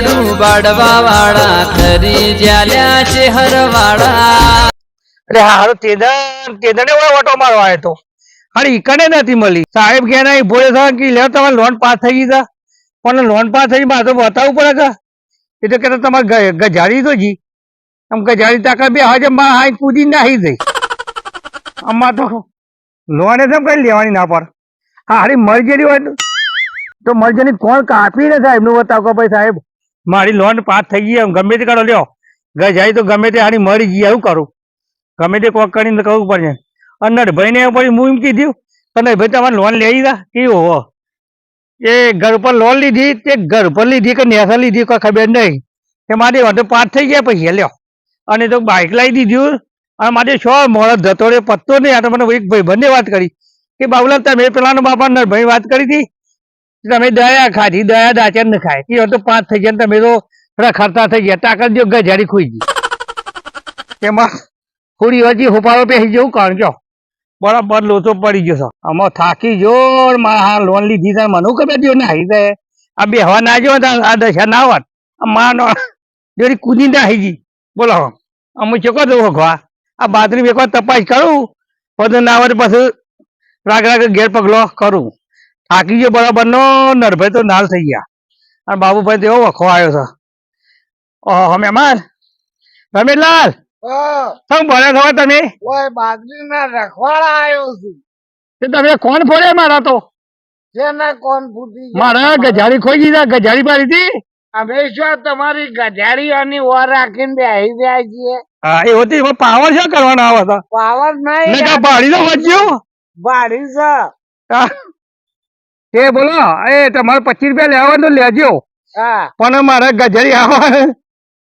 યાડું બાડવા વાળા, ખરી જ્યાલ્યા છે હરવાળા અરે હારો તેદન તેદને ઓય ઓટો મારવા આવ્યો તો. અરે ઈકડે નથી મળી. સાહેબ કે ના ભોળે થવા કે લે તમારે લોન પાસ થઈ ગઈ તા. પણ લોન પાસ થઈ મારે તો બતાવવું પડે કે? એ તો તમારે ગજાડી તો જી. આમ ગજાડી તાકા બે હાજરમાં હાઈ કૂદી નાહી જઈ આમાં તો લોન એમ કઈ લેવાની ના પર હા, હારી મરજેરી હોય તો- મરજેરી કોણ કાપી ને સાહેબ? નું બતાવ કે ભાઈ સાહેબ. મારી લોન પાસ થઈ ગઈ ગમે તે કરો, લ્યો. ગજાડી તો ગમે તે હારી મરી ગઈ એવું કરું. ગમે તે કોક કરીને કરવું પડશે અને ભાઈ ને પછી હું એમ કીધું અને ભાઈ તમારે લોન લઈ જા કેવું હો? એ ઘર પર લોન લીધી, તે ઘર પર લીધી કે નેસા લીધી કોઈ ખબર નહીં. કે મારી વાંધો પાસ થઈ ગયા પછી, લ્યો. અને તો બાઇક લાવી દીધું. અને મારે છો મોડો ધતો પત્તો નહીં. આ તો મને એક ભાઈ બંને વાત કરી. કે બાબુલાલ, તમે પેલાનો બાપા ભાઈ વાત કરી હતી? તમે દયા ખાધી દયા દાચર ન ખાય. એ તો પાંચ થઈ ગયા તમે તો રખડતા થઈ ગયા. તાકાત જો ગજાડી ખોઈ ગઈ. એમાં થોડી હજી હોપાળો પેસી જવું કારણ જો બરાબર લોચો પડી ગયો છો. આમાં થાકી જોર ને હા લોન લીધી તાર મને ખબર જો ને આવી જાય આ બે હવા ના જો આ દશા ના હોત. આ માનો જોડી કૂદી ના આવી ગઈ. બોલો અમે ચોકો દઉં ખવા આ બાજરી એક વાર તપાસ કરું પછી ના આવે પછી રાગ રાગ ઘેર પગલો કરું. થાકી ગયો બરાબર નો નરભાઈ તો નાલ થઈ ગયા. અને બાબુભાઈ તો વખો આવ્યો છે ઓહો મહેમાન. રમેશલાલ તમે બોલ્યા છો તમે? બાજરી ના રખવાડા આવ્યો છું. તમે કોણ ફોડે મારા તો? જેના કોણ ફૂટી મારા ગજાડી ખોઈ દીધા ગજાડી મારી હતી અમે શું તમારી ગજાડીઓની ઓર રાખીને બેસી જાય છીએ? હા એ હોતી પાવર શું કરવાનો આવે પાવર નહીં ભાડી તો વચ્યો ભાડી છે. તે બોલો એ તમારે પચીસ રૂપિયા લેવાનું તો લેજો. પણ મારે ગજરી આવવા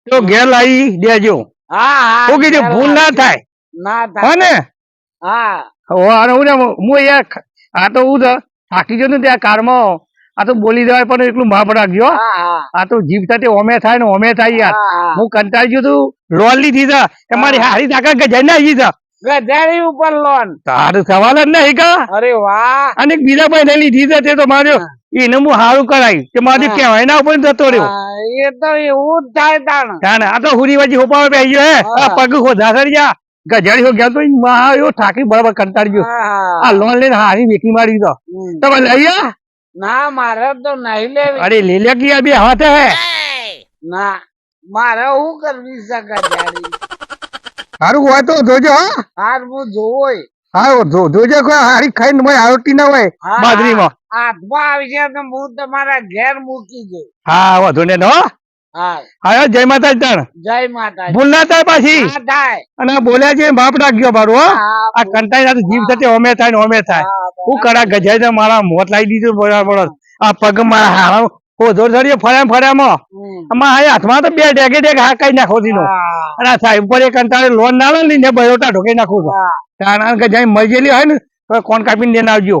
તો ઘેર લાવી દેજો. હા હા હું કીધું ભૂલ ના થાય. ના ને? હા. હું હું યાર આ તો હું થાકી ગયો ને ત્યાં કારમાં. આ તો બોલી દેવાય પણ એટલું માફ રાખજો. હો. હા. હા આ તો જીવતા તે ઓમે થાય ને ઓમે થાય યાર. હા, હા. હું કંટાળી ગયો તું રોલ લીધી છે. કે મારી હારી તાકાત ગજાઈ ના આવી છે. ગજાડી ઉપર લોન. તારું સવાલ જ નહીં કા? અરે વાહ. અને બીજા ભાઈ ને લીધી છે તે તો માર્યો એને હું સારું કરાય કે મારી. કહેવાય ના ઉપર જતો રહ્યો. એ તો એવું જ થાય તાણ. તાણે આ તો હુરી વાજી હોપાવે બેસી ગયો હે. પગ ખોધા કરી જા ગજાડી હો ગયા તો મહા એવો થાકી બરાબર કંટાળી ગયો. આ લોન લઈને હારી વેકી મારી તો. તમે લઈ આ ના મારે તો નહીં લેવી. અરે લે લે કે બે હાથે હે. ના મારે હું કરવી ગજાડી સારું હોય તો જોજો હા. હાર હું જોઈ હા જોજો કોઈ હારી ખાઈને મોય આરોટી ના હોય. બાજરીમાં. હાથમાં આવી જાય તો હું તમારા ઘેર મૂકી દઉં. હા વધુ ને નો હા. હા જય માતા તણ. જય માતા ભૂલ ના થાય પાછી. અને બોલ્યા છે બાપ રાખજો મારું આ કંટાઈ જીભ સાથે ઓમે થાય ને ઓમે થાય. હું કડા ગજાય મારા મોત લાવી દીધું બરાબર. આ પગ મારા હારા ઓધો ધડીએ ફર્યા ફર્યામાં આમાં આ હાથમાં તો બે ડેગે ડેગ હા નાખો દીનો અને આ સાહેબ પર એક અંતારે લોન ના લઈને ને બરોટા ઢોકી નાખું છું. કારણ કે જ્યાં મજેલી હોય ને તો કોણ કાપીને લઈને આવજો.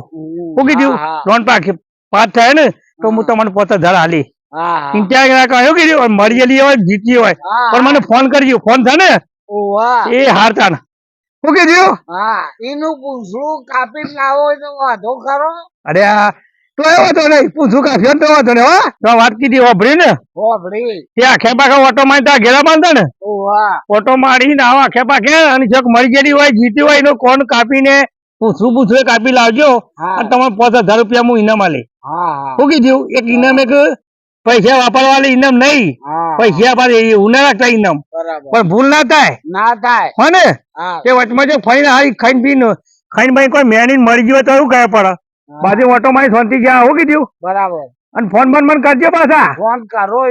હું કીધું લોન પાકી પાસ થાય ને તો હું તમને પોતે ધર હાલી. કહ્યું કીધું? મરેલી હોય જીતી હોય. પણ મને ફોન કરજો. ફોન થાય ને? એ હારતા ને શું કીધું? એનું પૂંછડું કાપી લાવો તો વાંધો ખરો અરે તો એવો તો નહીં પૂછું કાપ્યો તો વાંધો ને હો. તો વાત કીધી વાપરી ને? ઓભરી તે આખે પાખા ઓટો મારી ત્યાં ઘેરા બાંધતા ને? ઓટો ઓટો મારીને આવા આખે પાખે અને જક મરી ગયેલી હોય જીતી હોય એનો કોણ કાપીને પૂછું પૂછવું એ કાપી લાવજો અને તમારે પાંચ હજાર રૂપિયા હું ઇનામ આલી. હા, કીધું? એક ઇનામ એક પૈસા વાપરવા ઇનામ નહીં. પૈસા પાડે એવું ના રાખતા ઇનામ. પણ ભૂલ ના થાય. ના થાય. હો ને? તે વચમાં જો ફઈને હારી ખાઈને પીને ખાઈને ભાઈ કોઈ મેની મરી ગયો તો શું કહે પડે. બાજુ ઓટો માં શાંતિ જ્યાં શું કીધું? બરાબર. અને ફોન ફોન મને કરજો પાછા. ફોન કરો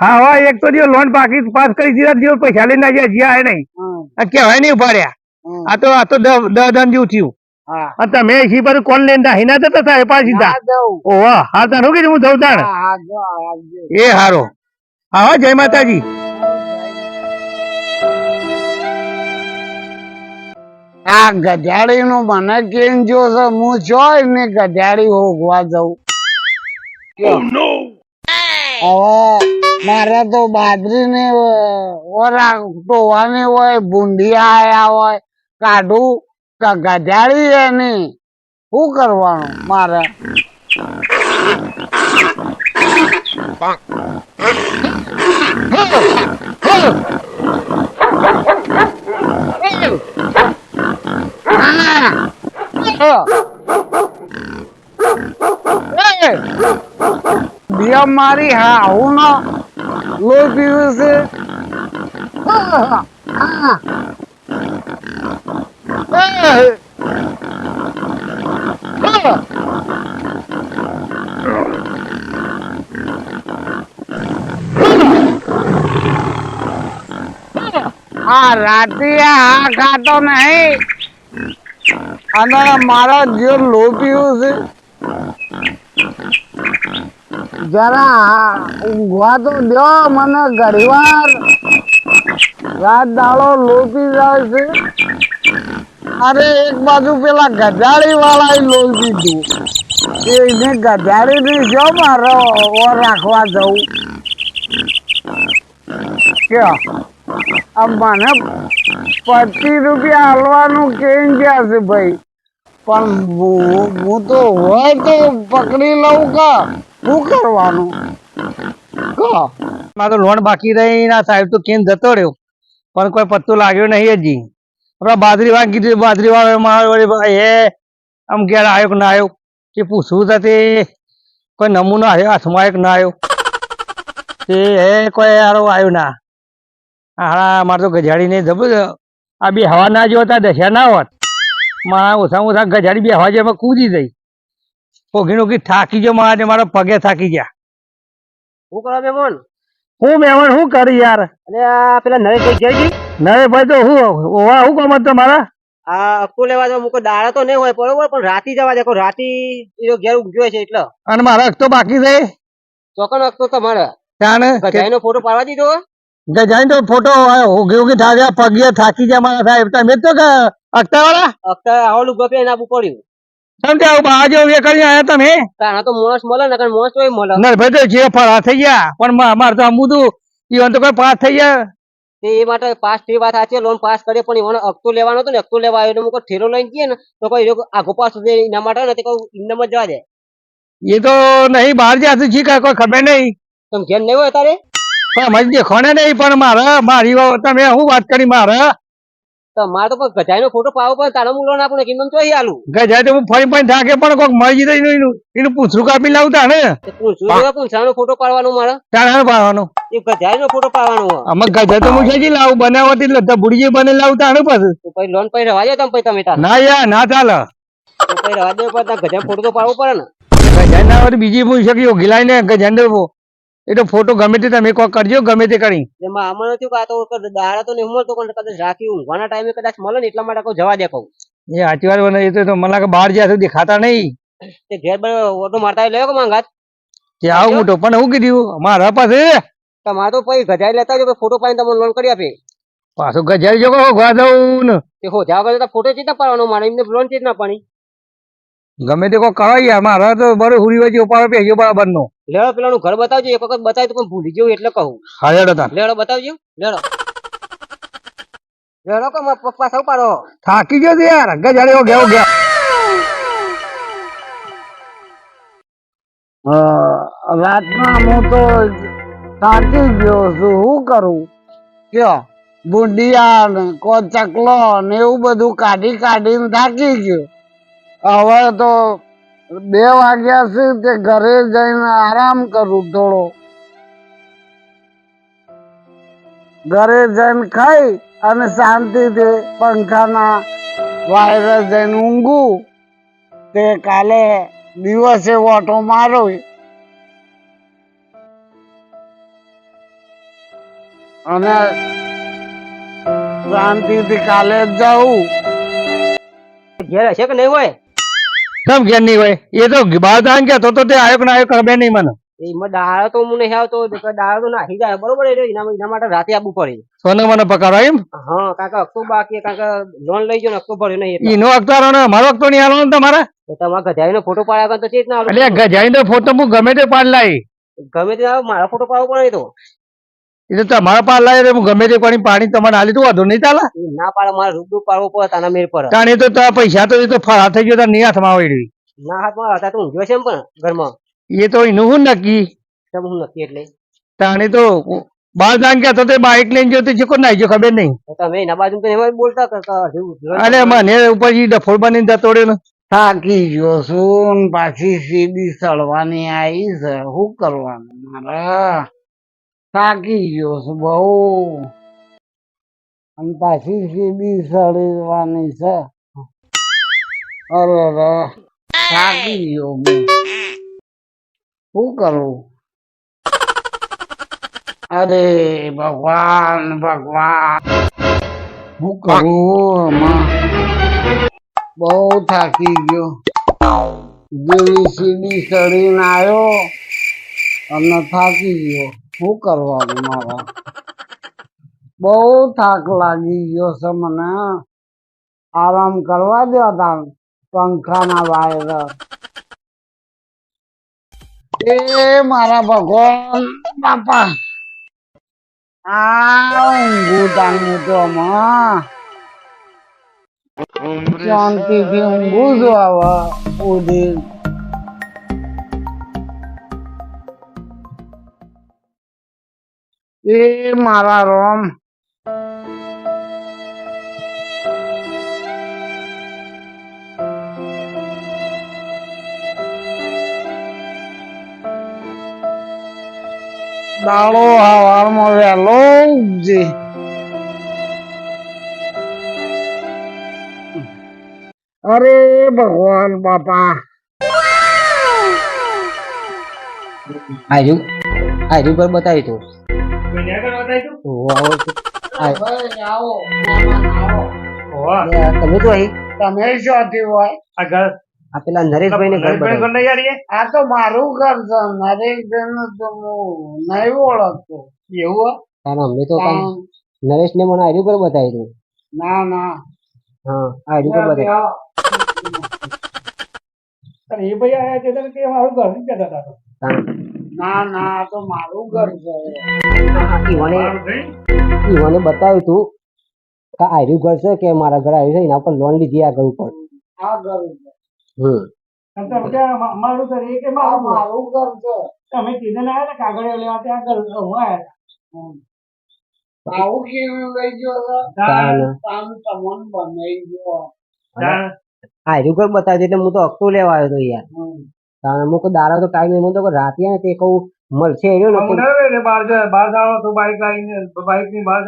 હા હોય એક તો જો લોન પાકી પાસ કરી દીધા દિવસ પૈસા લઈને આવ્યા જ્યાં હે નહીં. કેવાય નહીં ઉપાડ્યા આ તો આ તો દહ દન જેવું થયું. અને તમે એસી પર કોણ લઈને નાહી ના જતા હતા એ પાછી જવું. ઓહો હા તાર કીધું હું જઉં તાણ? હા, હા. એ હારો. હા જય માતાજી. આ ગધેડી નું મને કેમ જો છે હું જોઈ ને ગધેડી હોગવા જઉં મારે તો બાજરી ને ઓરા ટોવાની હોય ભૂંડિયા આયા હોય કાઢું કે ગધેડી એની શું કરવાનું મારે દિયા મારી હા હું લોહી પીવું છે. આ રાતે આ ખાતો નહીં. અને મારા જે પીવું છે, જરા ઊંઘવા તો દો, મને ઘડીવાર રાત દાડો લોપી જાય છે. અરે, એક બાજુ પેલા ગજાડી વાળા લોહી દીધું એને ગજાડી ની જો મારો રાખવા જવું. કે આ મને પચીસ રૂપિયા હાલવાનું કેમ ગયા છે ભાઈ? પણ હું તો હોય તો પકડી લઉં કા? શું કરવાનું? મારે લોન બાકી રહી ના સાહેબ, તો કેમ જતો રહ્યો? પણ કોઈ પત્તો લાગ્યો નહીં હજી. આપડા બાજરી વાળા કીધું, બાજરી વાળા મારા હે, આમ ઘેર આવ્યો કે ના આવ્યો કે પૂછવું તો તે? કોઈ નમૂનો આવ્યો હાથમાં આવ્યો કે ના આવ્યો તે હે, કોઈ હારો આવ્યો ના? હા મારે તો ગજાડી નહીં જબર આ બે હવા ના જો હતા દશા ના હોત. મારા ઓછામાં ઓછા ગજાડી બે હવા જેમાં કૂદી જઈ ઓગી ઓગી થાકી ગયો મારા ને મારા પગે થાકી ગયા. શું કરો મહેમાન હું મહેમાન શું કરી યાર? અને આ પેલા નરેશભાઈ જયજી નરે ભાઈ તો હું ઓવા હું કામ તો તમારા આ અક્કુ લેવા તો મુકો દાડા તો નહીં હોય બરોબર પણ રાતી જવા દેખો રાતી એનો ઘેર ઊંઘ્યો છે એટલે. અને મારા તો બાકી છે. ચોકન અક્કો તમારે. ત્યાં ગજાઈનો ફોટો પાડવા દીધો? ગજાઈ તો ફોટો ઉગી ઉગી થાક્યા પગે થાકી ગયા મારા સાહેબ. તમે તો કે વાળા અક્તા આવલું ગપે પે આપવું પડ્યું. તમે ત્યાં બહાર જેવું એ કરી આયા તમે? તાણા તો માણસ મળે ને કારણ તો મળે. નર ભાઈ તો જે ફરા થઈ ગયા. પણ મારે તો આમ બધું ઈવન તો કોઈ પાસ થઈ ગયા. એ માટે પાસ થઈ વાત સાચી લોન પાસ કરે પણ એવાનો અક્તો લેવાનો હતો ને અક્તો લેવા આવ્યો એટલે લઈને ગયે ને તો કોઈ એનો આગો પાસ એના માટે ને તે કહું ઇન્દમ જવા દે. એ તો નહીં બહાર જ્યાં સુધી કોઈ ખબર નહીં. તમે ઘેર નહીં હોય તારે? પણ અમારી દેખોને નહીં પણ મારે મારી વાત તમે શું વાત કરી મારે? તો મારે તો પણ ગજાઈનો ફોટો પાવો પણ તારો હું ને આલું. ગજાઈ તો ફરી ફરી થાકે પણ કોઈક મળી જાય એનું એનું પૂછરું કાપી લાવતા ને? પૂછાનો ફોટો પાડવાનો મારે? ત્યાં પાડવાનું. એ પાડવાનો અમે ગજા તો હું છે લાવું? બનાવતી એટલે ભૂડી બને લાવતા ને પછી. પછી લોન પછી રવા દો તમે તમે ના યાર ના ચાલે. પછી રવા દો પણ ગજા ફોટો તો પાડવો પડે ને. ગજા ના બીજી પૂછી શકી ગિલાઈ ને ગજાને એ તો ફોટો ગમે તે તમે કોઈ કરજો ગમે તે કરી. એમાં આમાં નથી કે આ તો દાડા તો નહીં મળતો પણ કદાચ રાખી ઊંઘવાના ટાઈમે કદાચ મળે ને એટલા માટે કહું જવા દે કહું. એ સાચી વાત બને એ તો- મને લાગે બહાર જ્યાં સુધી ખાતા નહીં. તે ઘેર ઓટો મારતા લેવો કે માંગાત. કે આવું મોટો પણ હું કીધું મારા પાસે. તમારે તો પછી ગજાઈ લેતા જો ફોટો પાડીને તમને લોન કરી આપે પાછું ગજાઈ જો ગવા દઉં ને. તે હો જાવ તો ફોટો ચીતા પાડવાનો મારે એમને લોન ચીત ના પાડી ગમે તે કોઈ કરાય યાર મારા તો બરો હુરી વચ્ચે ઉપાડો પેજો બરાબર નો લેડો પેલાનું ઘર બતાવજો એક વખત બતાવી તો પણ ભૂલી જવું એટલે કહું. હાજર તા લેડો બતાવજો લેડો. લેડો કો પપ્પા સૌ પાડો. થાકી ગયો છે યાર ગજાડે ગયો ગયો અ, રાતના હું તો થાકી ગયો છું શું કરું? કયો? બુંડિયા ને કો ચકલો ને એવું બધું કાઢી કાઢીને થાકી ગયો. હવે તો બે વાગ્યા છે તે ઘરે જઈને આરામ કરું થોડો. ઘરે જઈને ખાઈ અને શાંતિથી પંખાના વાયરે જઈને ઊંઘું. તે કાલે દિવસે ઓટો મારો. અને શાંતિથી કાલે જવું ઘેર હશે કે નહીં હોય? કેમ ઘેર નહીં હોય? એ તો બહાર દાન કે તો તો તે આયો ના આયો ખબર નહીં મને. એમાં દાળ તો મને હે આવતો દાળ તો નાખી જાય બરોબર એટલે એના એના માટે રાતે આવવું પડે સોને મને પકારો એમ? હા કાકા અક્કો બાકી કાકા લોન લઈ ગયો ને અક્કો ભર્યો નહીં એનો અખતારો ને મારો અખતો નહીં આલો તમારે? તો ગજાઈ નો ફોટો પાડ્યા તો ચેત ના એટલે ગજાઈ નો ફોટો હું ગમે તે પાડ લાવી. ગમે તે આવે, મારા ફોટો પાડવો પડે તો. એ તો તમારા પાર લાવી હું ગમે તે પાણી પાણી તમારે હાલી તો વાંધો નહીં ચાલે. ના પાડે મારે રૂબરૂ પાડવો પડે તાના મેર પર કારણ એ તો પૈસા તો એ તો ફરા થઈ ગયો નહીં હાથમાં આવી ના હાથમાં હતા તો ઊંઘ્યો છે એમ પણ ઘરમાં. એ તો એનું હું નક્કી? તેમ હું નક્કી એટલે. તાણે તો બાર જાણ કે તો તે બાઇક લઈને ગયો તે ચીકો નાઈ ગયો ખબર નહીં. તમે એના બાજુ તો એમાં બોલતા કરતા અરે મને ઉપર ઈ ડફોડ બની જતો રહ્યો ને. થાકી ગયો છું પાછી સીડી સળવાની આવી છે. શું કરવાનું મારે? થાકી ગયો છું બહુ. અને પાછી સીડી સળવાની છે. અરે રે, થાકી ગયો હું. શું કરું? અરે ભગવાન ભગવાન. હું કરું આમાં? બહુ થાકી ગયો. જેવી સીડી સળીને આવ્યો અને થાકી ગયો. શું કરવાનું મારા? બહુ થાક લાગી ગયો છે મને. આરામ કરવા દો તા પંખાના વાયર એ મારા ભગવાન બાપા. આ ઊંઘું તાનું તો શાંતિથી ઊંઘું છું આવા ઉધી એ મારા રોમ દાડો હવારમાં વહેલો ઉગજે અરે ભગવાન બાપા આજુ આજુ પર બતાવી તું આવો મહેમાન આવો તમે તો અહીં તમે શોધી હોય આ પેલા નરેશભાઈ ને ઘર આ તો મારું ઘર છે. નરેશભાઈ નું તો હું નહીં ઓળખતો. એવું કારણ અમને તો નરેશ ને મને આઈડી પર બતાવી તું ના ના. હા આઈડી પર બતાવી ના ના તો મારું ઘર છે. ઈવોને ઈવોને બતાવ્યું તું કે આર્યું ઘર છે કે મારા ઘર આવ્યું છે એના પર લોન લીધી આ ઘર ઉપર. આ ઘર હમ. આ મારું ઘર છે. હમ. આવું કેવું લઈ ગયો છે? તાન. તાન. તમન બનાવી ગયો. આર્યું ઘર બતાવ્યું એટલે હું તો હપ્તો લેવા આવ્યો હતો યાર. અમુક દાડા તો ટાઈમ એમ તો કે રાતે ને તે કહું મળશે બાર ને તો બાઈક બાઈકની બાર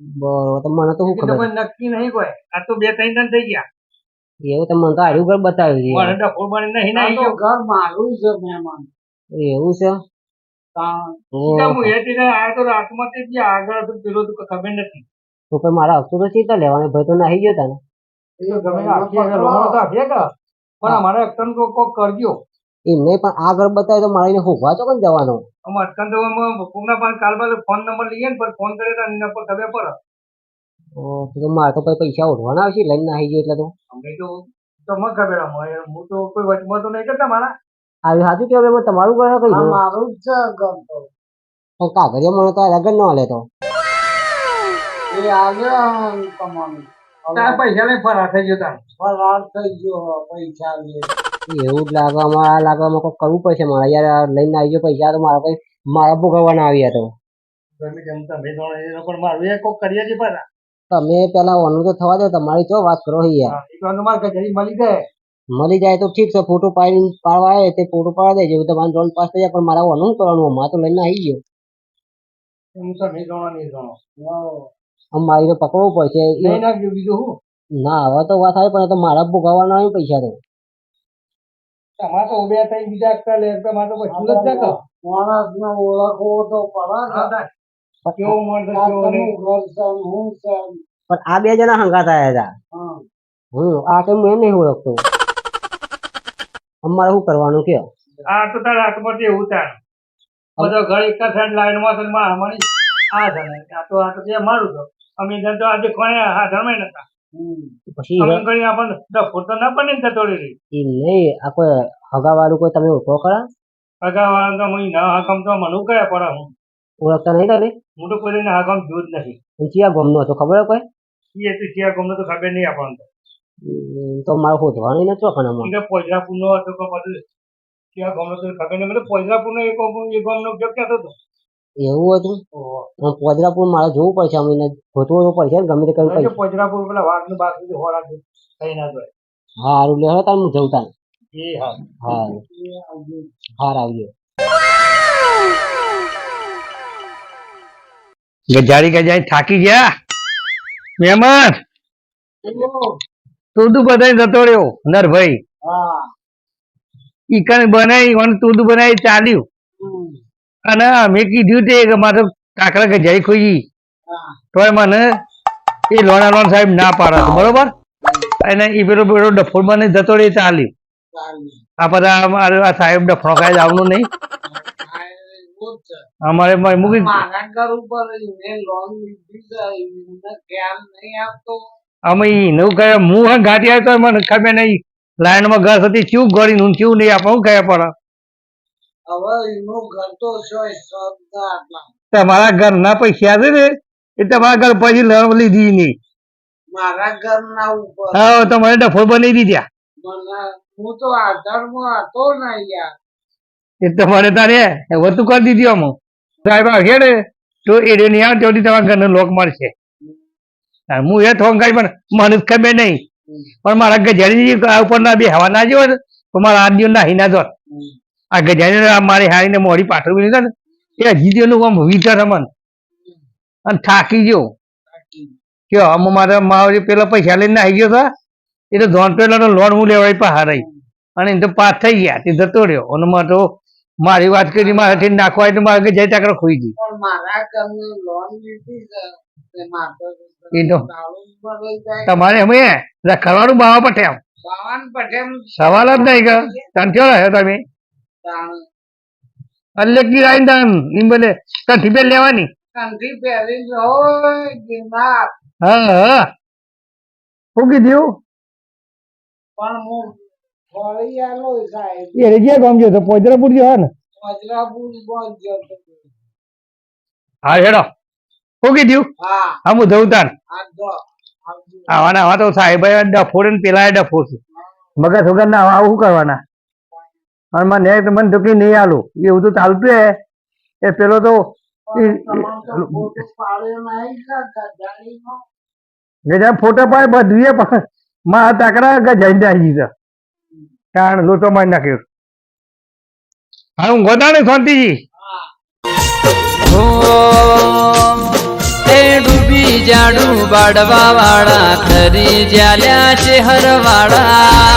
બરોબર તો. મને તો હું ખબર? નક્કી નહીં કોઈ. આ તો બે ત્રણ જણ થઈ ગયા. એવું તો મને તો આર્યું ઘર બતાવ્યું છે. મને તો બની નહીં ના નહીં તો ઘર મારું છે મહેમાન. એવું છે? હું એ તો રાતમાં તે જે આગળ પેલું હતું ખબર નથી. તો પછી મારા તો ચીતા લેવાનો ભાઈ તો નાહી ગયો તને તો તે તો પણ અમારે તો કોક કરજો. એમ નહીં પણ આ ઘર બતાવે તો મારે હું હોભા તો કેમ જવાનો. અમે અટકન તો અમે કોકના પાસે કાલ બાદ ફોન નંબર લઈએ ને પણ ફોન કરે તો એના પર ખબર પડે. તો તો મારે તો પછી પૈસા ઉઠવાના આવશે લઈને નાહી ગયો એટલે તો. અમે તો તો મને ખબર હું તો કોઈ વચમાં તો નહીં કરતા મારા. આવી સાચું કે હવે તમારું ઘર કઈ મારું જ છે ઘર તો. પણ કાગળિયા મને તો લગન ન હાલે તો. એ આવ્યો તમારું. પૈસા લઈ ફરાર થઈ ગયો તાર. ફરાર થઈ ગયો પૈસા લે એવું જ લાગવામાં આ લાગે આમાં કોઈક કરવું પડશે મારે. યાર આ લઈને આવી ગયો પૈસા તો મારા કઈ મારા ભોગવવાના આવ્યા તો. તમે પેલા ઓનું તો થવા દો તમારી ચો વાત કરો યાર. મળી જાય. તો ઠીક છે ફોટો પાડી પાડવા આવે તે ફોટો પાડવા દેજો. તમારે ડ્રોન પાસ થઈ જાય પણ મારા ઓનું કરવાનું અમારે તો લઈને આવી ગયો. મારી તો પકડવું પડશે. ના હવે તો વાત આવે પણ મારા ભોગવવાના પૈસા તો. તમારે તો બે થઈ બીજા એકતા લે તો મારે તો પછી જ ના કહો. માણસ ને. ઓળખવો તો પડે. કેવો માણસ કેવો નહીં. હું પણ આ બે જણા હંગાત આવ્યા હતા. હું. હમ આ કઈ હું એમ નહીં ઓળખતો? અમારે શું કરવાનું કયો? આ તો તારા હાથમાંથી એવું તાર બધો ઘર એક જ સાઈડ લાઈનમાં તો મારા મળી આ છે આ તો આ તો તે મારું તો અમે તો આજે કોને હા જમાઈ નતા. પછી નહીં આ કોઈ હગાવાળું કોઈ તમે ઓળખો ખરા? હગાવાળા તો હું ના હકમ તો મને કયા પડે હું. ઓળખતા નહીં તમે? હું તો કોઈને હકમ જોયું જ નથી. ચિયા ગમનો હતો ખબર કોઈ? એ તો ત્યાં ગમે તો ખબર નહીં આપણને તો. મારે શોધવાનું નથી ચોકણામાં ઈ કે પોજરાપુર નો હતો કે બધું ત્યાં ગમે તો ખબર નહીં. મને પોજરાપુર નો એક એક ગામનો ઉપયોગ કહેતો હતો એવું હતું? પોજરાપુર મારે જોવું પડશે અમે ગોતવું તો પડશે ને ગમે તે પૈસા પોજરાપુર પેલા વાઘનું બાગ સુધી હોરા કઈ ના જોઈએ હારું લેવા તાર હું જઉં તાર. એ હા. હારું આવજો. ગજારી ગજારી થાકી ગયા? મહેમાન! તું તું બધાય જતો રહ્યો નરભાઈ. હા. ઈકણ બનાવી અને તું બનાવી ચાલ્યું. અને મેં કીધું તે કે મારે કાકરા ગજારી ખોઈ. તો મને એ લોણા લોણ સાહેબ ના પાડે બરોબર? અને એ પેલો પેલો ડફોર મને જતો રહે ચાલી. આ બધા આ સાહેબ ડફણો કાંઈ આવવાનું નહીં. હા. અમારે મૂકી અમે નવું કહે હું હા ઘાટી આવ્યો તો મને ખબર નહીં. લાઈનમાં ઘર હતી ચેવું ગળી નું ચેવું નહીં આપણે શું કહે પડે હવે એનું ઘર તો છે શબ્દ આટલા તમારા ઘરના પૈસા છે ને એ તમારા ઘર પછી લણ લીધી નહીં. મારા ઘરના ઉપર. હા તમારે ડફો બનાવી દીધા. હું તો આધારમાં હતો ને યાર. એ તમારે તારે વધુ કરી દીધી આમ. સાહેબ આવશે ને તો એ નહીં આવે ત્યાંથી તમારા ઘરને લોક મળશે. હું એ થોંગાઈ પણ મને ખબર નહીં. પણ મારા ગજારી ઉપર ના બે હવા ના ને તો મારા આ દિવસ નાહી ના જોત આ ગજાને મારી હારીને મોડી પાછળ બની ને એ હજી આમ વિચાર અને થાકી ગયો. કે આમ મારા માવરી પેલા પૈસા લઈને આવી ગયો હતા એ તો ધોન પેલા લોન હું લેવાય પહાડ અને એને તો પાસ થઈ ગયા તે જતો રહ્યો. અને મારે તો મારી વાત કરી મારાથી નાખવા તો મારે જઈ તાકર ખોઈ ગઈ. તમારે અમે રખડવાનું બાવા પટે આમ. પવન પટેલ સવાલ જ નહીં કે. તને ક્યાં રહ્યો તમે? એટલે કી તાન એમ બને ત્યાંથી લેવાની. કંઠી પહેરી જ દિમાગ. હા હા. ફૂકી કીધું? પણ હું ફળી આલો સાહેબ. એ રેજિયા ગામ ગયો તો પોજરાપુર ગયો ને? વજરાપુર પહોંચ ગયો હા હેડો. શું કીધું? હા. હા હું જઉં તાન આ જો આવજો. આવાના આવા તો સાહેબ ડફોર ને પેલા ડફોર છે મગજ વગર ના આવું શું કરવાના? અને મને તો મને તો કે નહીં આલું. એવું તો ચાલતું હે. એ પેલો તો ફોટો? ગજા પાડે બધું પણ મારા તાકડા ગજાઈ જાય છે. કારણ લોચો મારી નાખ્યો. હા હું ગોદાને શાંતિજી. જાડું બાડવા વાળા ખરી જ્યાલ્યા છે હરવાળા.